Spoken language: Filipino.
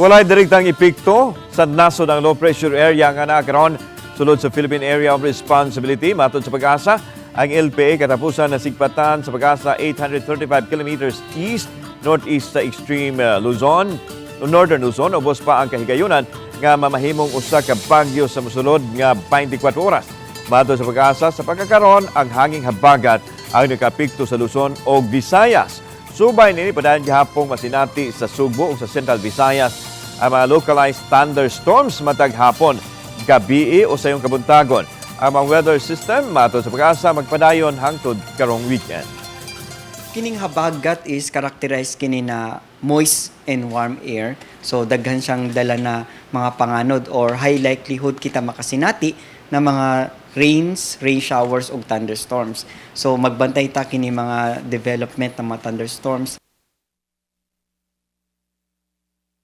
Walay direktang epekto sa naso ng low pressure area nga nakaroon sulod sa Philippine Area of Responsibility matod sa pag-asa ang LPA katapusan na sigpatan sa pag-asa 835 kilometers east northeast sa extreme uh, Luzon. Northern Luzon ubos pa ang kahigayunan nga mamahimong usa ka bagyo sa mosulod nga 24 oras. Matod sa pag-asa sa pagkakaroon ang hanging habagat ang nakapikto sa Luzon o Visayas Subay nini padayon gihapong masinati sa Subo ug sa Central Visayas ang mga localized thunderstorms matag hapon, gabi o sa iyong kabuntagon. Ang mga weather system matod sa pag-asa magpadayon hangtod karong weekend. Kining habagat is characterized kini na moist and warm air. So daghan siyang dala na mga panganod or high likelihood kita makasinati na mga rains, rain showers ug thunderstorms. So magbantay ta kini mga development ng mga thunderstorms